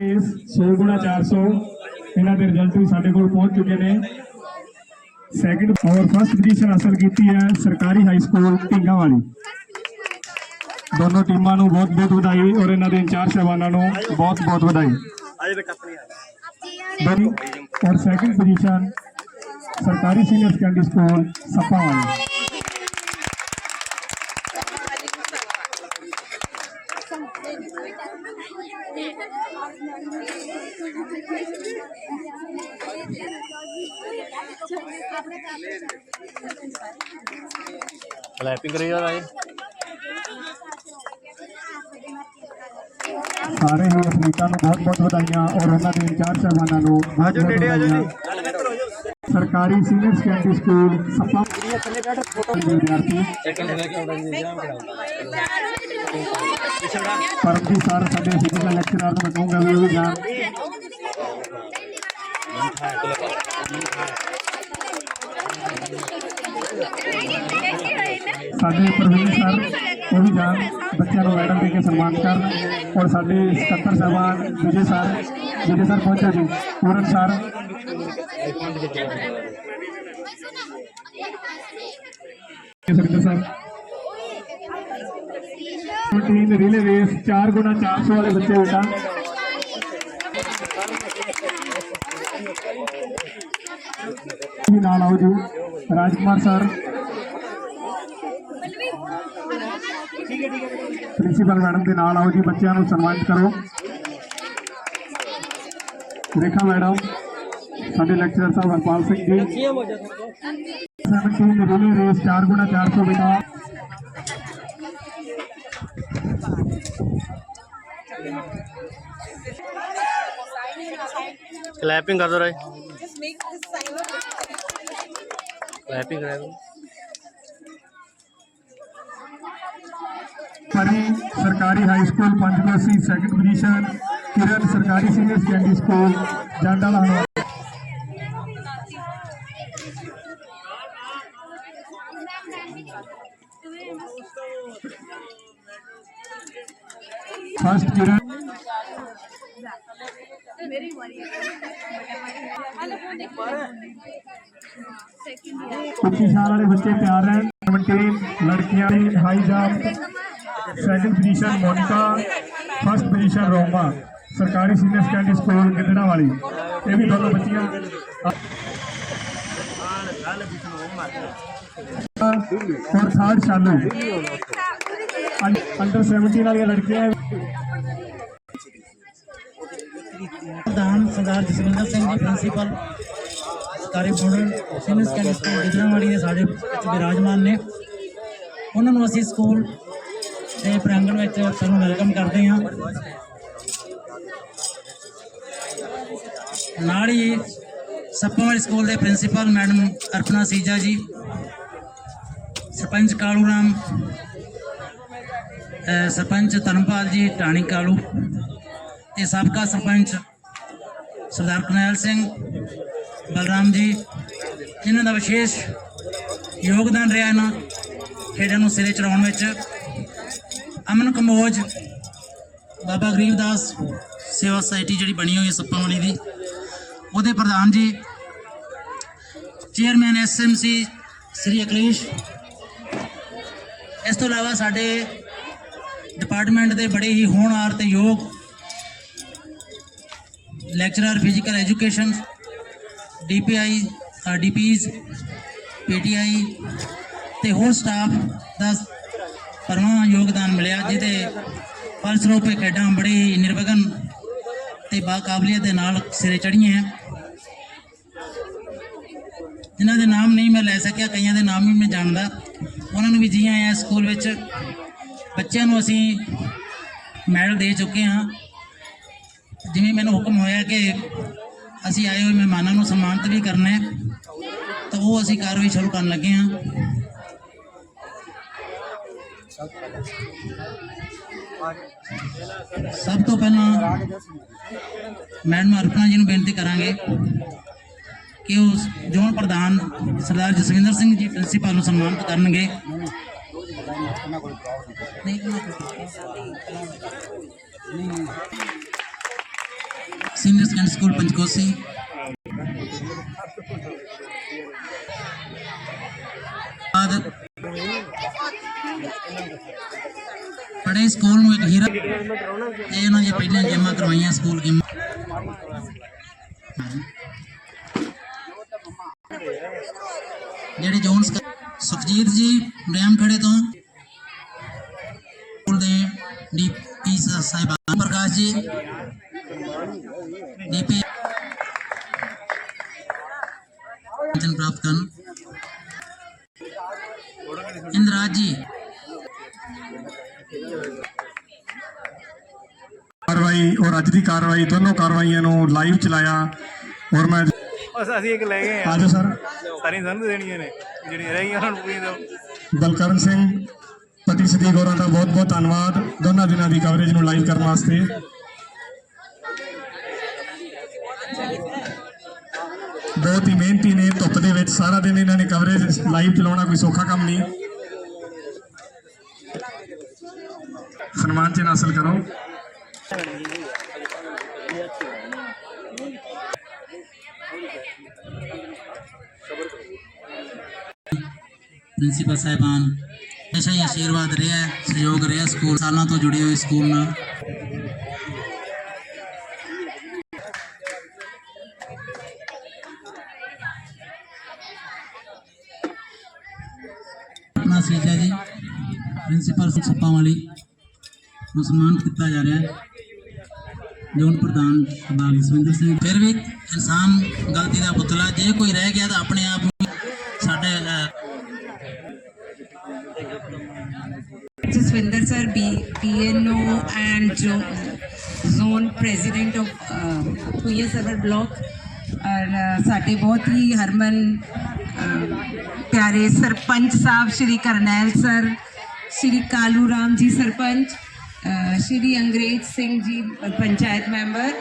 ਇਸ 100 ਗੁਣਾ 400 ਇਹਨਾਂ ਦੇ ਰਿਜ਼ਲਟ ਵੀ ਸਾਡੇ ਕੋਲ ਪਹੁੰਚ ਚੁੱਕੇ ਨੇ। ਸੈਕਿੰਡ ਔਰ ਫਸਟ ਪੋਜੀਸ਼ਨ ਹਾਸਲ ਕੀਤੀ ਹੈ ਸਰਕਾਰੀ ਹਾਈ ਸਕੂਲ ਢਿੰਗਾ ਵਾਲੀ ਦੋਨੋਂ ਟੀਮਾਂ ਨੂੰ ਬਹੁਤ ਬਹੁਤ ਵਧਾਈ ਔਰ ਇਹਨਾਂ ਦੇ ਇੰਚਾਰਜ ਸਾਹਿਬਾਨਾਂ ਨੂੰ ਬਹੁਤ ਬਹੁਤ ਵਧਾਈ। ਔਰ ਸੈਕਿੰਡ ਪੋਜੀਸ਼ਨ ਸਰਕਾਰੀ senior secondary school Sappawali. Clapping ਕਰੀ ਜਾ ਰਾਏ ਸਾਰੇ ਹੀ ਅਥਲੀਟਾਂ ਨੂੰ ਬਹੁਤ ਬਹੁਤ ਵਧਾਈਆਂ ਔਰ ਉਹਨਾਂ ਦੇ ਇੰਚਾਰਜ ਸਾਹਿਬਾਨਾਂ ਨੂੰ ਬਹੁਤ ਬਹੁਤ ਵਧਾਈਆਂ ਸਰਕਾਰੀ ਸੀਨੀਅਰ ਸੈਕੰਡਰੀ ਸਕੂਲ ਸੱਪਾ ਦੇ ਵਿਦਿਆਰਥੀ ਪਰਮਜੀਤ ਸਰ ਸਾਡੇ ਫਿਜ਼ੀਕਲ ਲੈਕਚਰਰ ਨੂੰ ਸਾਡੇ ਪ੍ਰਵੀਨ ਸਰ ਉਹ ਵੀ ਜਾਣ ਬੱਚਿਆਂ ਨੂੰ ਮੈਡਲ ਦੇ ਕੇ ਸਨਮਾਨ ਕਰਨ ਔਰ ਸਾਡੇ ਸਕੱਤਰ ਸਾਹਿਬਾਨ ਵਿਜੇ ਸਰ ਵਿਜੇ ਸਰ ਪਹੁੰਚੇ ਜੀ Puran sir. Surinder sir team relay race 4 ਗੁਣਾ 400 ਵਾਲੇ ਬੱਚੇ ਬੇਟਾ। ਜੀ ਨਾਲ ਆਓ ਜੀ। ਰਾਜਕੁਮਾਰ ਸਰ। ਪ੍ਰਿੰਸੀਪਲ ਮੈਡਮ ਦੇ ਨਾਲ ਆਓ ਜੀ ਬੱਚਿਆਂ ਨੂੰ ਸਨਮਾਨਿਤ ਕਰੋ। ਰੇਖਾ ਮੈਡਮ ਸਾਡੇ ਲੈਕਚਰਰ ਸਾਹਿਬ ਹਰਪਾਲ ਸਿੰਘ ਜੀ। 17 ਰਿਲੇ ਰੇਸ 4 ਗੁਣਾ 400 ਬੇਟਾ। ਕਲੈਪਿੰਗ ਕਰ ਦੋ ਰਾਏ। Just make this sign. Of clapping ਕਰਾ ਦੋ ਪਰੀ ਸਰਕਾਰੀ high school Panjgosi second position Kiran ਸਰਕਾਰੀ ਸੀਨੀਅਰ ਸੈਕੰਡਰੀ ਸਕੂਲ ਜਾਂਡਾਲਾ ਹਨਵਾ ਫਸਟ ਕਿਰਨ ਉੱਚੀ ਸ਼ਾਨ ਵਾਲੇ ਬੱਚੇ ਤਿਆਰ ਰਹਿਣ 17 ਲੜਕੀਆਂ ਦੀ high jump second position Monika first position Roma ਸਰਕਾਰੀ ਸੀਨੀਅਰ ਸੈਕੰਡਰੀ ਸਕੂਲ ਗਿੱਦੜਾ ਵਾਲੀ ਇਹ ਵੀ ਦੋਨੋਂ ਬੱਚੀਆਂ ਔਰ ਥਰਡ ਸ਼ਾਲੂ ਪ੍ਰਧਾਨ ਸਰਦਾਰ ਜਸਵਿੰਦਰ ਸਿੰਘ ਜੀ, ਪ੍ਰਿੰਸੀਪਲ ਸਰਕਾਰੀ model senior secondary school Giddarawari ਦੇ ਸਾਡੇ ਵਿੱਚ ਵਿਰਾਜਮਾਨ ਨੇ। ਉਹਨਾਂ ਨੂੰ ਅਸੀਂ ਸਕੂਲ ਦੇ ਪ੍ਰਾਂਗਣ ਵਿੱਚ ਤੁਹਾਨੂੰ ਵੈਲਕਮ ਕਰਦੇ ਹਾਂ। ਨਾਲ ਹੀ ਸੱਪਾਵਾਲੀ ਸਕੂਲ ਦੇ ਪ੍ਰਿੰਸੀਪਲ ਮੈਡਮ ਅਰਪਨਾ ਸੀਜਾ ਜੀ, ਸਰਪੰਚ ਕਾਲੂ ਰਾਮ ਸਰਪੰਚ ਧਰਮਪਾਲ ਜੀ ਟਾਣੀ ਕਾਲੂ ਤੇ ਸਾਬਕਾ ਸਰਪੰਚ ਸਰਦਾਰ ਕਰਨੈਲ ਸਿੰਘ, ਬਲਰਾਮ ਜੀ, ਇਹਨਾਂ ਦਾ ਵਿਸ਼ੇਸ਼ ਯੋਗਦਾਨ ਰਿਹਾ ਇਹਨਾਂ ਖੇਡਾਂ ਨੂੰ ਸਿਰੇ ਚੜਾਉਣ ਵਿੱਚ। ਅਮਨ ਕੰਬੋਜ ਬਾਬਾ ਗਰੀਬਦਾਸ ਸੇਵਾ ਸੁਸਾਇਟੀ ਜਿਹੜੀ ਬਣੀ ਹੋਈ ਹੈ ਸੱਪਾਂ ਵਾਲੀ ਦੀ, ਉਹਦੇ ਪ੍ਰਧਾਨ ਜੀ, ਚੇਅਰਮੈਨ ਐਸਐਮਸੀ ਸ੍ਰੀ ਅਕਲੇਸ਼ ਇਸ ਤੋਂ ਇਲਾਵਾ ਸਾਡੇ ਡਿਪਾਰਟਮੈਂਟ ਦੇ ਬੜੇ ਹੀ ਹੋਣਹਾਰ ਤੇ ਯੋਗ lecturer physical education DPI DPs PTI ਤੇ ਹੋਰ ਸਟਾਫ ਦਾ ਪਰਮਾ ਯੋਗਦਾਨ ਮਿਲਿਆ, ਜਿਹਦੇ ਫਲਸਰੂਪ ਇਹ ਖੇਡਾਂ ਬੜੀ ਹੀ ਨਿਰਵਿਘਨ ਤੇ ਬਾਕਾਬਲੀਅਤ ਦੇ ਨਾਲ ਸਿਰੇ ਚੜੀਆਂ ਹੈ। ਜਿਨ੍ਹਾਂ ਦੇ ਨਾਮ ਨਹੀਂ ਮੈਂ ਲੈ ਸਕਿਆ, ਕਈਆਂ ਦੇ ਨਾਮ ਵੀ ਮੈਂ ਜਾਣਦਾ। ਉਹਨਾਂ ਨੂੰ ਵੀ ਜੀ ਆਇਆਂ ਸਕੂਲ ਵਿੱਚ ਬੱਚਿਆਂ ਨੂੰ ਅਸੀਂ ਮੈਡਲ ਦੇ ਚੁੱਕੇ ਹਾਂ। ਜਿਵੇਂ ਮੈਨੂੰ ਹੁਕਮ ਹੋਇਆ ਕਿ ਅਸੀਂ ਆਏ ਹੋਏ ਮਹਿਮਾਨਾਂ ਨੂੰ ਸਨਮਾਨਿਤ ਵੀ ਕਰਨਾ ਹੈ, ਤਾਂ ਉਹ ਅਸੀਂ ਕਾਰਵਾਈ ਸ਼ੁਰੂ ਕਰਨ ਲੱਗੇ ਹਾਂ। ਸਭ ਤੋਂ ਪਹਿਲਾਂ ਮੈਡਮ ਅਰਪਣਾ ਜੀ ਨੂੰ ਬੇਨਤੀ ਕਰਾਂਗੇ ਕਿ ਉਹ ਜ਼ੋਨ ਪ੍ਰਧਾਨ ਸਰਦਾਰ ਜਸਵਿੰਦਰ ਸਿੰਘ ਜੀ ਪ੍ਰਿੰਸੀਪਲ ਨੂੰ ਸਨਮਾਨਿਤ ਕਰਨਗੇ। ਨਹੀਂ। ਉਹਨਾਂ ਕੋਲ ਸੀਨੀਅਰ ਸੈਕੰਡਰੀ ਸਕੂਲ पंचकोसी बाद ਬੜੇ ਸਕੂਲ ਨੂੰ ਇੱਕ ਹੀਰਾ ਇਹ ਉਹਨਾਂ ਦੀਆਂ ਪਹਿਲੀਆਂ ਗੇਮਾਂ ਕਰਵਾਈਆਂ ਸਕੂਲ ਗੇਮਾਂ ਜਿਹੜੇ ਜੋਨਸ ਜਨ ਪ੍ਰਾਪਤ ਕਰਨ। ਇੰਦਰਾਜ ਜੀ। ਕਾਰਵਾਈ ਔਰ ਅੱਜ ਦੀ ਕਾਰਵਾਈ ਦੋਨੋਂ ਕਾਰਵਾਈਆਂ ਨੂੰ ਲਾਈਵ ਚਲਾਇਆ ਔਰ ਮੈਂ ਬਸ ਅਸੀਂ ਇੱਕ ਲੈ ਗਏ ਆ। ਆਜੋ ਸਰ। ਸਾਰੀਆਂ ਸਾਨੂੰ ਦੇਣੀਆਂ ਨੇ ਜਿਹੜੀਆਂ ਰਹਿ ਗਈਆਂ ਉਹਨਾਂ ਨੂੰ ਪੂਰੀਆਂ ਦਿਓ ਬਲਕਰਨ ਸਿੰਘ ਪਤੀ ਸਦੀਕ ਹੋਰਾਂ ਦਾ ਬਹੁਤ ਬਹੁਤ ਧੰਨਵਾਦ। ਦੋਨਾਂ ਦਿਨਾਂ ਦੀ ਕਵਰੇਜ ਨੂੰ ਲਾਈਵ ਕਰਨ ਵਾਸਤੇ। ਬਹੁਤ ਹੀ ਮਿਹਨਤੀ ਨੇ ਧੁੱਪ ਦੇ ਵਿੱਚ ਸਾਰਾ ਦਿਨ ਇਹਨਾਂ ਨੇ ਕਵਰੇਜ ਲਾਈਵ ਚਲਾਉਣਾ ਕੋਈ ਸੌਖਾ ਕੰਮ ਨਹੀਂ। ਸਨਮਾਨ ਚਿੰਨ੍ਹ ਹਾਸਲ ਕਰੋ। ਪ੍ਰਿੰਸੀਪਲ ਸਾਹਿਬਾਨ ਹਮੇਸ਼ਾ ਹੀ ਆਸ਼ੀਰਵਾਦ ਰਿਹਾ ਹੈ, ਸਹਿਯੋਗ ਰਿਹਾ ਸਕੂਲ ਸਾਲਾਂ ਤੋਂ ਜੁੜੇ ਹੋਏ ਸਕੂਲ ਨਾਲ। ਪ੍ਰਿੰਸੀਪਲ ਸੱਪਾਂ ਵਾਲੀ ਨੂੰ ਸਨਮਾਨਿਤ ਕੀਤਾ ਜਾ ਰਿਹਾ ਹੈ। ਜੋਨ ਪ੍ਰਧਾਨ ਸਰਦਾਰ ਜਸਵਿੰਦਰ ਸਿੰਘ। ਫਿਰ ਵੀ ਇਨਸਾਨ ਗਲਤੀ ਦਾ ਪੁਤਲਾ ਜੇ ਕੋਈ ਰਹਿ ਗਿਆ ਤਾਂ ਆਪਣੇ ਆਪ ਨੂੰ ਸਾਡੇ Jaswinder sir B B, PNO and jo- zone president of uh, Puya ਔਰ ਸਾਡੇ ਬਹੁਤ ਹੀ ਹਰਮਨ ਪਿਆਰੇ ਸਰਪੰਚ ਸਾਹਿਬ ਸ਼੍ਰੀ ਕਰਨੈਲ ਸਰ ਸ਼੍ਰੀ ਕਾਲੂ ਰਾਮ ਜੀ ਸਰਪੰਚ ਅਹ, ਸ਼੍ਰੀ ਅੰਗਰੇਜ ਸਿੰਘ ਜੀ ਪੰਚਾਇਤ ਮੈਂਬਰ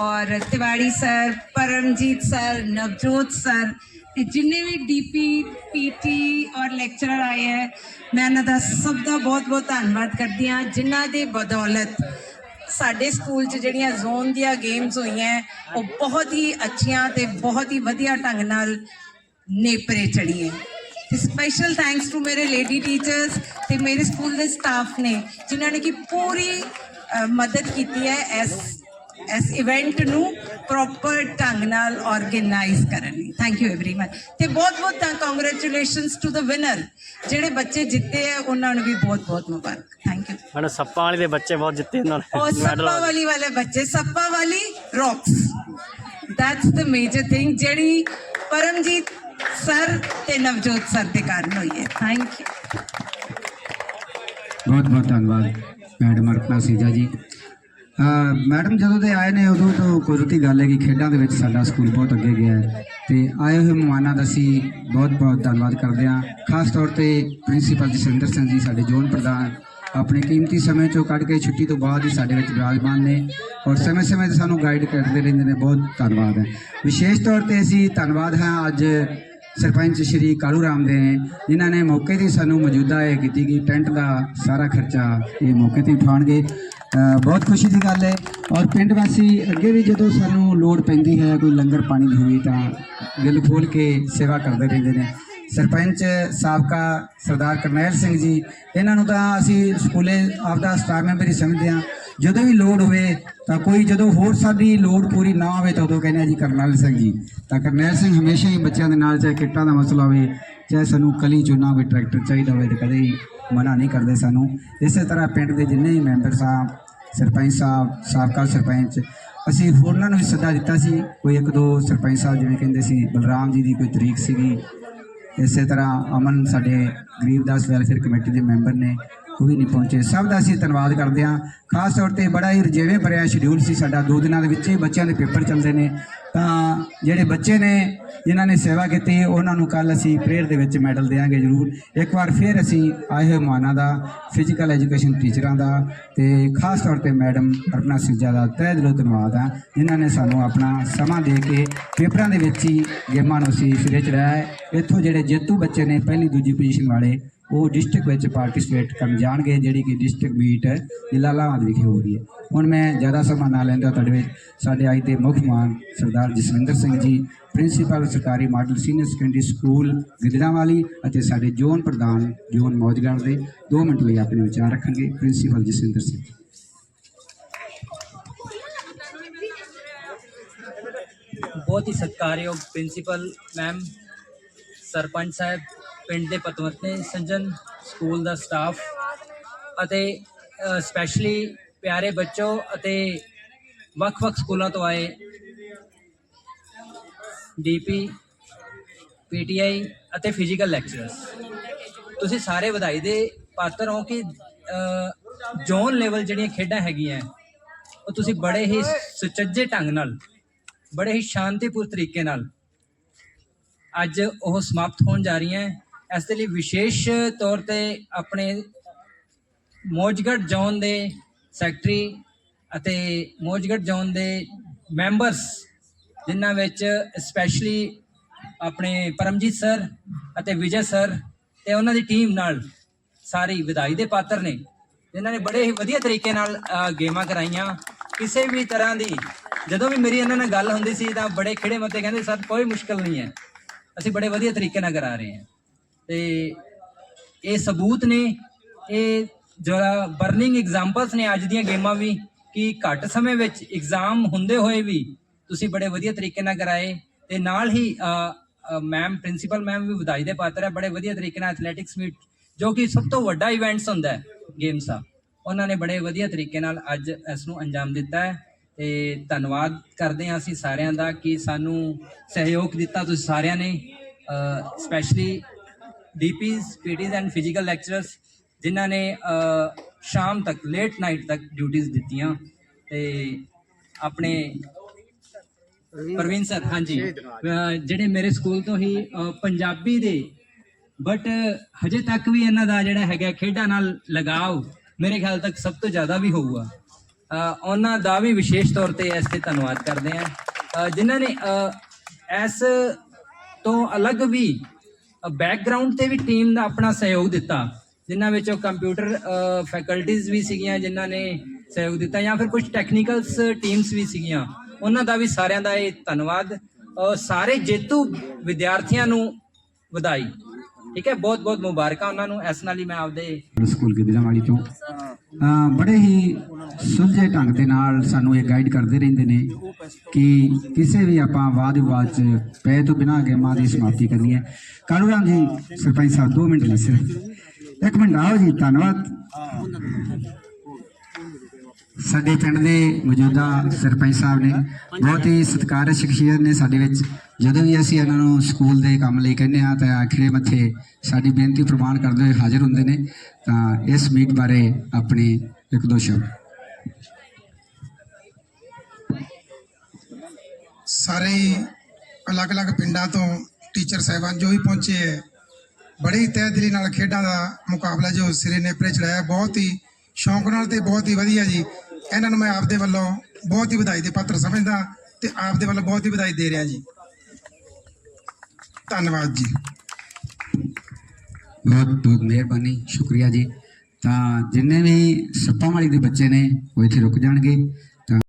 ਔਰ Tiwari sir Paramjit sir Navjot sir ਤੇ ਜਿੰਨੇ ਵੀ ਡੀਪੀ ਪੀਟੀ ਔਰ ਲੈਕਚਰਰ ਆਏ ਹੈ ਮੈਂ ਇਹਨਾਂ ਦਾ ਸਭ ਦਾ ਬਹੁਤ ਬਹੁਤ ਧੰਨਵਾਦ ਕਰਦੀ ਹਾਂ ਜਿਨ੍ਹਾਂ ਦੇ ਬਦੌਲਤ ਸਾਡੇ ਸਕੂਲ 'ਚ ਜਿਹੜੀਆਂ ਜ਼ੋਨ ਦੀਆਂ ਗੇਮਸ ਹੋਈਆਂ ਉਹ ਬਹੁਤ ਹੀ ਅੱਛੀਆਂ ਤੇ ਬਹੁਤ ਹੀ ਵਧੀਆ ਢੰਗ ਨਾਲ ਨੇਪਰੇ ਚੜੀਆਂ ਤੇ ਸਪੈਸ਼ਲ ਥੈਂਕਸ ਟੂ ਮੇਰੇ ਲੇਡੀ ਟੀਚਰਸ ਤੇ ਮੇਰੇ ਸਕੂਲ ਦੇ ਸਟਾਫ ਨੇ ਜਿਨ੍ਹਾਂ ਨੇ ਕਿ ਪੂਰੀ ਅ, ਮਦਦ ਕੀਤੀ ਹੈ ਇਸ ਇਸ ਇਵੈਂਟ ਨੂੰ ਪ੍ਰੋਪਰ ਢੰਗ ਨਾਲ ਆਰਗੇਨਾਈਜ਼ ਕਰਨ ਲਈ ਥੈਂਕ ਯੂ ਐਵਰੀਵਨ ਤੇ ਬਹੁਤ ਬਹੁਤ ਕੰਗ੍ਰੈਚੁਲੇਸ਼ਨਸ ਟੂ ਦ ਵਿਨਰ ਜਿਹੜੇ ਬੱਚੇ ਜਿੱਤੇ ਹੈ ਉਹਨਾਂ ਨੂੰ ਵੀ ਬਹੁਤ ਬਹੁਤ ਮੁਬਾਰਕ ਥੈਂਕ ਯੂ ਮੈਨੂੰ ਸੱਪਾਂ ਵਾਲੀ ਦੇ ਬੱਚੇ ਬਹੁਤ ਜਿੱਤੇ ਇਹਨਾਂ ਨੇ और ਮੈਡਲ सप्पा वाली वाले बच्चे सप्पा वाली rocks that's the major thing ਜਿਹੜੀ ਪਰਮਜੀਤ ਸਰ ਤੇ ਨਵਜੋਤ ਸਰ ਦੇ ਕਾਰਨ ਹੋਈ ਹੈ। ਥੈਂਕ ਯੂ ਬਹੁਤ ਬਹੁਤ ਧੰਨਵਾਦ, ਮੈਡਮ ਅਰਪਨਾ ਸੀਜਾ ਜੀ। ਮੈਡਮ ਜਦੋਂ ਦੇ ਆਏ ਨੇ ਉਦੋਂ ਤੋਂ ਕੁਦਰਤੀ ਗੱਲ ਹੈ ਕਿ ਖੇਡਾਂ ਦੇ ਵਿੱਚ ਸਾਡਾ ਸਕੂਲ ਬਹੁਤ ਅੱਗੇ ਗਿਆ ਹੈ ਤੇ ਆਏ ਹੋਏ ਮਹਿਮਾਨਾਂ ਦਾ ਅਸੀਂ ਬਹੁਤ ਬਹੁਤ ਧੰਨਵਾਦ ਕਰਦੇ ਹਾਂ। ਖਾਸ ਤੌਰ ਤੇ ਪ੍ਰਿੰਸੀਪਲ ਜਸਵਿੰਦਰ ਸਿੰਘ ਜੀ, ਸਾਡੇ ਜ਼ੋਨ ਪ੍ਰਧਾਨ, ਆਪਣੇ ਕੀਮਤੀ ਸਮੇਂ ਚੋਂ ਕੱਢ ਕੇ ਛੁੱਟੀ ਤੋਂ ਬਾਅਦ ਹੀ ਸਾਡੇ ਵਿੱਚ ਵਿਰਾਜਮਾਨ ਨੇ ਔਰ ਸਮੇਂ-ਸਮੇਂ ਤੇ ਸਾਨੂੰ ਗਾਈਡ ਕਰਦੇ ਰਹਿੰਦੇ ਨੇ। ਬਹੁਤ ਧੰਨਵਾਦ ਹੈ। ਵਿਸ਼ੇਸ਼ ਤੌਰ ਤੇ ਅਸੀਂ ਧੰਨਵਾਦ ਹਾਂ ਅੱਜ ਸਰਪੰਚ ਸ਼੍ਰੀ ਕਾਲੂ ਰਾਮ ਦੇ ਨੇ, ਜਿਨ੍ਹਾਂ ਨੇ ਮੌਕੇ ਤੇ ਸਾਨੂੰ ਮੌਜੂਦਾ ਇਹ ਕੀਤੀ ਕਿ ਟੈਂਟ ਦਾ ਸਾਰਾ ਖਰਚਾ ਇਹ ਮੌਕੇ ਤੇ ਉਠਾਉਣਗੇ। ਬਹੁਤ ਖੁਸ਼ੀ ਦੀ ਗੱਲ ਹੈ ਔਰ ਪਿੰਡ ਵਾਸੀ ਅੱਗੇ ਵੀ ਜਦੋਂ ਸਾਨੂੰ ਲੋੜ ਪੈਂਦੀ ਹੈ, ਕੋਈ ਲੰਗਰ ਪਾਣੀ ਦੀ ਹੋਈ ਤਾਂ ਦਿਲ ਖੋਲ ਕੇ ਸੇਵਾ ਕਰਦੇ ਰਹਿੰਦੇ ਨੇ। ਸਰਪੰਚ ਸਾਬਕਾ ਸਰਦਾਰ ਕਰਨੈਲ ਸਿੰਘ ਜੀ, ਇਹਨਾਂ ਨੂੰ ਤਾਂ ਅਸੀਂ ਸਕੂਲੇ ਆਪਦਾ ਸਟਾਫ ਮੈਂਬਰ ਹੀ ਸਮਝਦੇ ਹਾਂ। ਜਦੋਂ ਵੀ ਲੋੜ ਹੋਵੇ ਤਾਂ ਕੋਈ ਜਦੋਂ ਹੋਰ ਸਾਡੀ ਲੋੜ ਪੂਰੀ ਨਾ ਹੋਵੇ ਤਾਂ ਉਦੋਂ ਕਹਿੰਦੇ ਆ ਜੀ ਕਰਨੈਲ ਸਿੰਘ ਜੀ। ਤਾਂ ਕਰਨੈਲ ਸਿੰਘ ਹਮੇਸ਼ਾ ਹੀ ਬੱਚਿਆਂ ਦੇ ਨਾਲ ਚਾਹੇ ਕਿੱਟਾਂ ਦਾ ਮਸਲਾ ਹੋਵੇ, ਚਾਹੇ ਸਾਨੂੰ ਕਲੀ ਚੁਣਾ ਹੋਵੇ ਟਰੈਕਟਰ ਚਾਹੀਦਾ ਹੋਵੇ ਤਾਂ ਕਦੇ ਮਨਾ ਨਹੀਂ ਕਰਦੇ ਸਾਨੂੰ। ਇਸੇ ਤਰ੍ਹਾਂ ਪਿੰਡ ਦੇ ਜਿੰਨੇ ਵੀ ਮੈਂਬਰ ਸਾਹਿਬ, ਸਰਪੰਚ ਸਾਹਿਬ, ਸਾਬਕਾ ਸਰਪੰਚ, ਅਸੀਂ ਹੋਰਨਾਂ ਨੂੰ ਵੀ ਸੱਦਾ ਦਿੱਤਾ ਸੀ। ਕੋਈ ਇੱਕ ਦੋ ਸਰਪੰਚ ਸਾਹਿਬ ਜਿਵੇਂ ਕਹਿੰਦੇ ਸੀ, ਬਲਰਾਮ ਜੀ ਦੀ ਕੋਈ ਤਰੀਕ ਸੀਗੀ। ਇਸੇ ਤਰ੍ਹਾਂ ਅਮਨ ਸਾਡੇ ਗਰੀਬਦਾਸ ਵੈਲਫੇਅਰ ਕਮੇਟੀ ਦੇ ਮੈਂਬਰ ਨੇ। ਉਹ ਵੀ ਨਹੀਂ ਪਹੁੰਚੇ। ਸਭ ਦਾ ਅਸੀਂ ਧੰਨਵਾਦ ਕਰਦੇ ਹਾਂ। ਖਾਸ ਤੌਰ ਤੇ ਬੜਾ ਹੀ ਰਜੇਵੇਂ ਭਰਿਆ ਸ਼ਡਿਊਲ ਸੀ ਸਾਡਾ। ਦੋ ਦਿਨਾਂ ਦੇ ਵਿੱਚ ਹੀ ਬੱਚਿਆਂ ਦੇ ਪੇਪਰ ਚੱਲਦੇ ਨੇ। ਤਾਂ ਜਿਹੜੇ ਬੱਚੇ ਨੇ, ਜਿਨ੍ਹਾਂ ਨੇ ਸੇਵਾ ਕੀਤੀ, ਉਹਨਾਂ ਨੂੰ ਕੱਲ ਅਸੀਂ ਪ੍ਰੇਅਰ ਦੇ ਵਿੱਚ ਮੈਡਲ ਦੇਵਾਂਗੇ ਜ਼ਰੂਰ। ਇੱਕ ਵਾਰ ਫਿਰ ਅਸੀਂ ਆਏ ਹੋਏ ਮਹਾਨਾਂ ਦਾ ਫਿਜ਼ੀਕਲ ਐਜੂਕੇਸ਼ਨ ਟੀਚਰਾਂ ਦਾ ਤੇ ਖਾਸ ਤੌਰ ਤੇ ਮੈਡਮ ਅਰਪਨਾ ਸਿੱਜਾ ਦਾ ਤਹਿ ਦਿਲੋਂ ਧੰਨਵਾਦ ਆ ਜਿਨ੍ਹਾਂ ਨੇ ਸਾਨੂੰ ਆਪਣਾ ਸਮਾਂ ਦੇ ਕੇ ਪੇਪਰਾਂ ਦੇ ਵਿੱਚ ਹੀ ਗੇਮਾਂ ਨੂੰ ਅਸੀਂ ਸਿਰੇ ਚੜਾਇਆ ਹੈ। ਇੱਥੋਂ ਜਿਹੜੇ ਜੇਤੂ ਬੱਚੇ ਨੇ, ਪਹਿਲੀ ਦੂਜੀ ਪੋਜੀਸ਼ਨ ਵਾਲੇ ਉਹ ਡਿਸਟ੍ਰਿਕਟ ਵਿੱਚ ਪਾਰਟਿਸਿਪੇਟ ਕਰਨ ਜਾਣਗੇ, ਜਿਹੜੀ ਕਿ ਡਿਸਟ੍ਰਿਕਟ ਮੀਟ ਜਲਾਲਾਬਾਦ ਵਿਖੇ ਹੋ ਰਹੀ ਹੈ। ਹੁਣ ਮੈਂ ਜ਼ਿਆਦਾ ਸਮਾਂ ਨਾ ਲੈਂਦਾ ਤੁਹਾਡੇ ਵਿੱਚ, ਸਾਡੇ ਅੱਜ ਦੇ ਮੁੱਖ ਮਾਨ ਸਰਦਾਰ ਜਸਵਿੰਦਰ ਸਿੰਘ ਜੀ ਪ੍ਰਿੰਸੀਪਲ ਸਰਕਾਰੀ model senior secondary school Giddarawali ਅਤੇ ਸਾਡੇ ਜ਼ੋਨ ਪ੍ਰਧਾਨ ਜ਼ੋਨ ਮੌਜਗੜ੍ਹ ਦੇ 2 ਮਿੰਟ ਲਈ ਆਪਣੇ ਵਿਚਾਰ ਰੱਖਣਗੇ ਪ੍ਰਿੰਸੀਪਲ ਜਸਵਿੰਦਰ ਸਿੰਘ। ਬਹੁਤ ਹੀ ਸਤਿਕਾਰਯੋਗ ਪ੍ਰਿੰਸੀਪਲ ਮੈਮ ਸਰਪੰਚ ਸਾਹਿਬ ਪਿੰਡ ਦੇ ਪਤਵੰਤੇ ਸੰਜਨ ਸਕੂਲ ਦਾ ਸਟਾਫ ਅਤੇ ਸਪੈਸ਼ਲੀ ਪਿਆਰੇ ਬੱਚੋ ਅਤੇ ਵੱਖ-ਵੱਖ ਸਕੂਲਾਂ ਤੋਂ ਆਏ ਡੀਪੀ ਪੀਟੀਆਈ ਅਤੇ ਫਿਜ਼ੀਕਲ ਲੈਕਚਰਸ ਤੁਸੀਂ ਸਾਰੇ ਵਧਾਈ ਦੇ ਪਾਤਰ ਹੋ ਕਿ ਜ਼ੋਨ ਲੈਵਲ ਜਿਹੜੀਆਂ ਖੇਡਾਂ ਹੈਗੀਆਂ, ਉਹ ਤੁਸੀਂ ਬੜੇ ਹੀ ਸੁਚੱਜੇ ਢੰਗ ਨਾਲ, ਬੜੇ ਹੀ ਸ਼ਾਂਤੀਪੂਰ ਤਰੀਕੇ ਨਾਲ ਅੱਜ ਉਹ ਸਮਾਪਤ ਹੋਣ ਜਾ ਰਹੀਆਂ। ਇਸ ਦੇ ਲਈ ਵਿਸ਼ੇਸ਼ ਤੌਰ ਤੇ ਆਪਣੇ ਮੋਜਗੜ ਜ਼ੋਨ ਦੇ ਸੈਕਟਰੀ ਅਤੇ ਮੋਜਗੜ ਜ਼ੋਨ ਦੇ ਮੈਂਬਰਸ, ਜਿਨ੍ਹਾਂ ਵਿੱਚ ਸਪੈਸ਼ਲੀ ਆਪਣੇ ਪਰਮਜੀਤ ਸਰ ਅਤੇ ਵਿਜੇ ਸਰ ਤੇ ਉਹਨਾਂ ਦੀ ਟੀਮ ਨਾਲ ਸਾਰੀ ਵਿਦਾਈ ਦੇ ਪਾਤਰ ਨੇ, ਜਿਨ੍ਹਾਂ ਨੇ ਬੜੇ ਹੀ ਵਧੀਆ ਤਰੀਕੇ ਨਾਲ ਗੇਮਾਂ ਕਰਾਈਆਂ। ਕਿਸੇ ਵੀ ਤਰ੍ਹਾਂ ਦੀ ਜਦੋਂ ਵੀ ਮੇਰੀ ਇਹਨਾਂ ਨਾਲ ਗੱਲ ਹੁੰਦੀ ਸੀ ਤਾਂ ਬੜੇ ਖਿੜੇ ਮਤੇ ਕਹਿੰਦੇ, ਸਰ, ਕੋਈ ਮੁਸ਼ਕਲ ਨਹੀਂ ਹੈ। ਅਸੀਂ ਬੜੇ ਵਧੀਆ ਤਰੀਕੇ ਨਾਲ ਕਰਾ ਰਹੇ ਹਾਂ। ਤੇ ਇਹ ਸਬੂਤ ਨੇ, ਇਹ ਜਿਹੜਾ ਬਰਨਿੰਗ ਐਗਜ਼ਾਮਪਲਸ ਨੇ ਅੱਜ ਦੀਆਂ ਗੇਮਾਂ ਵੀ, ਕਿ ਘੱਟ ਸਮੇਂ ਵਿੱਚ ਐਗਜ਼ਾਮ ਹੁੰਦੇ ਹੋਏ ਵੀ ਤੁਸੀਂ ਬੜੇ ਵਧੀਆ ਤਰੀਕੇ ਨਾਲ ਕਰਾਏ, ਤੇ ਨਾਲ ਹੀ ਮੈਮ ਪ੍ਰਿੰਸੀਪਲ ਮੈਮ ਵੀ ਵਧਾਈ ਦੇ ਪਾਤਰ ਹੈ ਬੜੇ ਵਧੀਆ ਤਰੀਕੇ ਨਾਲ ਐਥਲੈਟਿਕਸ ਮੀਟ ਜੋ ਕਿ ਸਭ ਤੋਂ ਵੱਡਾ ਇਵੈਂਟਸ ਹੁੰਦਾ ਹੈ ਗੇਮਸ ਦਾ। ਉਹਨਾਂ ਨੇ ਬੜੇ ਵਧੀਆ ਤਰੀਕੇ ਨਾਲ ਅੱਜ ਇਸ ਨੂੰ ਅੰਜਾਮ ਦਿੱਤਾ ਹੈ, ਤੇ ਧੰਨਵਾਦ ਕਰਦੇ ਹਾਂ ਅਸੀਂ ਸਾਰਿਆਂ ਦਾ ਕਿ ਸਾਨੂੰ ਸਹਿਯੋਗ ਦਿੱਤਾ ਤੁਸੀਂ ਸਾਰਿਆਂ ਨੇ specially DPs PTs and physical lecturers ਜਿਨ੍ਹਾਂ ਨੇ ਸ਼ਾਮ ਤੱਕ ਲੇਟ ਨਾਈਟ ਤੱਕ ਡਿਊਟੀਆਂ ਦਿੱਤੀਆਂ। ਤੇ ਆਪਣੇ ਪ੍ਰਵੀਨ ਸਰ ਹਾਂਜੀ। ਜਿਹੜੇ ਮੇਰੇ ਸਕੂਲ ਤੋਂ ਹੀ ਪੰਜਾਬੀ ਦੇ। ਬਟ ਹਜੇ ਤੱਕ ਵੀ ਇਹਨਾਂ ਦਾ ਜਿਹੜਾ ਹੈਗਾ ਖੇਡਾਂ ਨਾਲ ਲਗਾਵ ਮੇਰੇ ਖਿਆਲ ਤੱਕ ਸਭ ਤੋਂ ਜ਼ਿਆਦਾ ਵੀ ਹੋਊਗਾ। ਉਹਨਾਂ ਦਾ ਵੀ ਵਿਸ਼ੇਸ਼ ਤੌਰ ਤੇ ਇਸ ਤੇ ਧੰਨਵਾਦ ਕਰਦੇ ਆ ਜਿਨ੍ਹਾਂ ਨੇ ਇਸ ਤੋਂ ਅਲੱਗ ਵੀ ਬੈਕਗ੍ਰਾਉਂਡ ਤੇ ਵੀ ਟੀਮ ਦਾ ਆਪਣਾ ਸਹਿਯੋਗ ਦਿੱਤਾ ਜਿਨ੍ਹਾਂ ਵਿੱਚੋਂ ਕੰਪਿਊਟਰ ਫੈਕਲਟੀਆਂ ਵੀ ਸੀਗੀਆਂ ਜਿਨ੍ਹਾਂ ਨੇ ਸਹਿਯੋਗ ਦਿੱਤਾ ਜਾਂ ਫਿਰ ਕੁਝ ਟੈਕਨੀਕਲਸ ਟੀਮਸ ਵੀ ਸੀਗੀਆਂ। ਉਹਨਾਂ ਦਾ ਵੀ ਸਾਰਿਆਂ ਦਾ ਇਹ ਧੰਨਵਾਦ। ਅ, ਸਾਰੇ ਜੇਤੂ ਵਿਦਿਆਰਥੀਆਂ ਨੂੰ ਵਧਾਈ। ਠੀਕ ਹੈ, ਬਹੁਤ ਬਹੁਤ ਮੁਬਾਰਕਾਂ ਉਹਨਾਂ ਨੂੰ। ਇਸ ਨਾਲ ਹੀ ਮੈਂ ਆਪਦੇ ਸਕੂਲ ਗਿੱਦੜਾਵਾਲੀ ਤੋਂ ਬੜੇ ਹੀ ਸੁਲਝੇ ਢੰਗ ਦੇ ਨਾਲ ਸਾਨੂੰ ਇਹ ਗਾਈਡ ਕਰਦੇ ਰਹਿੰਦੇ ਨੇ ਕਿ ਕਿਸੇ ਵੀ ਆਪਾਂ ਵਾਦ ਵਿਵਾਦ ਚ ਪੈ ਤੋਂ ਬਿਨਾਂ ਗੇਮਾਂ ਦੀ ਸਮਾਪਤੀ ਕਰਨੀ ਹੈ। ਕਾਲੂ ਰਾਮ ਜੀ, ਸਰਪੰਚ ਸਾਹਿਬ 2 ਮਿੰਟ ਲਈ ਸਿਰਫ। ਇੱਕ ਮਿੰਟ ਆਓ ਜੀ, ਧੰਨਵਾਦ। ਸਾਡੇ ਪਿੰਡ ਦੇ ਮੌਜੂਦਾ ਸਰਪੰਚ ਸਾਹਿਬ ਨੇ ਬਹੁਤ ਹੀ ਸਤਿਕਾਰਯੋਗ ਸ਼ਖਸੀਅਤ ਨੇ ਸਾਡੇ ਵਿੱਚ। ਜਦੋਂ ਵੀ ਅਸੀਂ ਇਹਨਾਂ ਨੂੰ ਸਕੂਲ ਦੇ ਕੰਮ ਲਈ ਕਹਿੰਦੇ ਹਾਂ ਤਾਂ ਆਖਰੇ ਮੱਥੇ ਸਾਡੀ ਬੇਨਤੀ ਪ੍ਰਵਾਨ ਕਰਦੇ ਹੋਏ ਹਾਜ਼ਰ ਹੁੰਦੇ ਨੇ। ਤਾਂ ਇਸ ਮੀਟ ਬਾਰੇ ਆਪਣੀ ਇੱਕ ਦੋ ਸ਼ਬਦ। ਸਾਰੇ ਅਲੱਗ-ਅਲੱਗ ਪਿੰਡਾਂ ਤੋਂ ਟੀਚਰ ਸਾਹਿਬਾਨ ਜੋ ਵੀ ਪਹੁੰਚੇ ਹੈ, ਬੜੇ ਹੀ ਤਹਿ ਦਿਲੀ ਨਾਲ ਖੇਡਾਂ ਦਾ ਮੁਕਾਬਲਾ ਜੋ ਸਿਰੇ ਨੇ ਪਰੇ ਚੜਾਇਆ, ਬਹੁਤ ਹੀ ਸ਼ੌਂਕ ਨਾਲ ਤੇ ਬਹੁਤ ਹੀ ਵਧੀਆ ਜੀ। ਇਹਨਾਂ ਨੂੰ ਮੈਂ ਆਪਦੇ ਵੱਲੋਂ ਬਹੁਤ ਹੀ ਵਧਾਈ ਦੇ ਪਾਤਰ ਸਮਝਦਾ ਤੇ ਆਪਦੇ ਵੱਲੋਂ ਬਹੁਤ ਹੀ ਵਧਾਈ ਦੇ ਰਿਹਾ ਜੀ। ਧੰਨਵਾਦ ਜੀ। ਬਹੁਤ ਬਹੁਤ ਮਿਹਰਬਾਨੀ, ਸ਼ੁਕਰੀਆ ਜੀ। ਤਾਂ ਜਿੰਨੇ ਵੀ ਸੱਪਾਂ ਵਾਲੀ ਦੇ ਬੱਚੇ ਨੇ, ਉਹ ਇੱਥੇ ਰੁਕ ਜਾਣਗੇ।